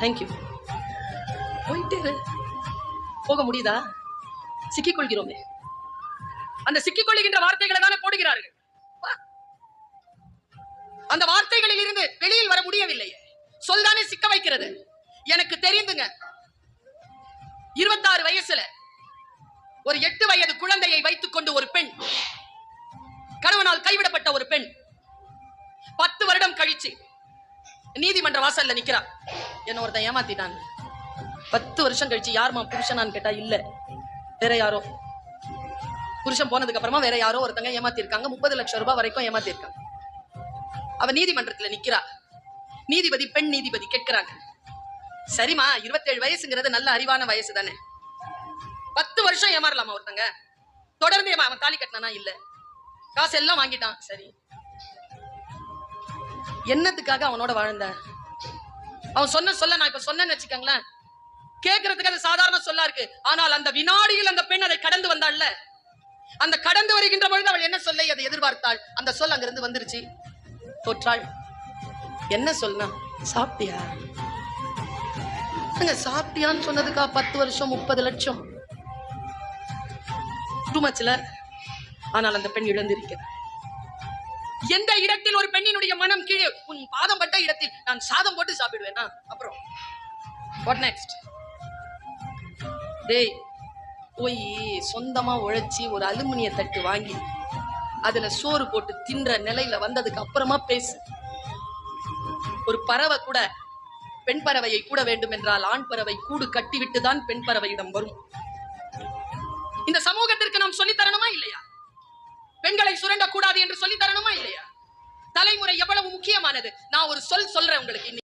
Thank you போயிட்டே போக முடியுதா? சிக்கிக்கொள்கிறோமே. அந்த சிக்கிக்கொள்கின்ற வார்த்தைகளை தானே போடுகிறார்கள். அந்த வார்த்தைகளில் இருந்து வெளியில் வர முடியவில்லை சொல்தானே சிக்க வைக்கிறது. எனக்கு தெரிந்துங்க. இருபத்தாறு வயசுல ஒரு எட்டு வயது குழந்தையை வைத்துக் கொண்டு ஒரு பெண் கணவனால் கைவிடப்பட்ட ஒரு பெண் பத்து வருடம் கழிச்சு நீதிமன்ற வாசல்ல நிக்கிறான் என்ன ஒருத்தன் ஏமாத்திட்டாங்க பத்து வருஷம் கழிச்சு யாருமா புருஷனான்னு கேட்டா இல்ல. வேற யாரோ. புருஷன் போனதுக்கு அப்புறமா வேற யாரோ ஒருத்தங்க ஏமாத்திருக்காங்க. முப்பது லட்சம் ரூபாய் வரைக்கும் ஏமாத்திருக்காங்க. அவ நீதிமன்றத்துல நிக்கிறா. நீதிபதி பெண் நீதிபதி கேட்கிறாங்க. சரிம்மா இருபத்தேழு வயசுங்கிறது நல்ல அறிவான வயசு தானே. பத்து வருஷம் ஏமாறலாமா ஒருத்தங்க? தொடர்ந்து ஏமா அவன் தாலி கட்டினானா இல்ல? காசு எல்லாம் வாங்கிட்டான். சரி. என்னத்துக்காக அவனோட வாழ்ந்த? அவன் சொன்ன சொல்ல நான் இப்ப சொன்னேன்னு வச்சுக்கோங்களேன். கேட்கறதுக்கு அது சாதாரண சொல்லா இருக்கு. ஆனால் அந்த வினாடியில் அந்த பெண் அதை கடந்து வந்தாள்ல. அந்த கடந்து வருகின்ற பொழுது அவள் என்ன சொல்லை? அதை எதிர்பார்த்தாள். அந்த சொல் அங்கிருந்து வந்துருச்சு. தோற்றாள் என்ன சொன்னா சாப்பிட்டியா? சாப்பிட்டியான்னு சொன்னதுக்கா பத்து வருஷம் முப்பது லட்சம்? டூமச்ல ஆனால் அந்த பெண் இழந்திருக்கிறார் எந்த இடத்தில் ஒரு பெண்ணினுடைய மனம் கீழே உன் பாதம் பட்ட இடத்தில் நான் சாதம் போட்டு சாப்பிடுவேனா? அப்புறம் வாட் நெக்ஸ்ட் டேய் போய் சொந்தமா உழைச்சி ஒரு அலுமினிய தட்டு வாங்கி அதுல சோறு போட்டு தின்ற நிலையில வந்ததுக்கு அப்புறமா பேசு. ஒரு பறவை கூட பெண் பறவையை கூட வேண்டும் என்றால் ஆண் பறவை கூடு கட்டிவிட்டு தான் பெண் பறவையிடம் வரும். இந்த சமூகத்திற்கு நாம் சொல்லித்தரணும் சொல்லி தரணுமா இல்லையா தலைமுறை எவ்வளவு முக்கியமானது நான் ஒரு சொல் சொல்றேன் உங்களுக்கு இன்னைக்கு.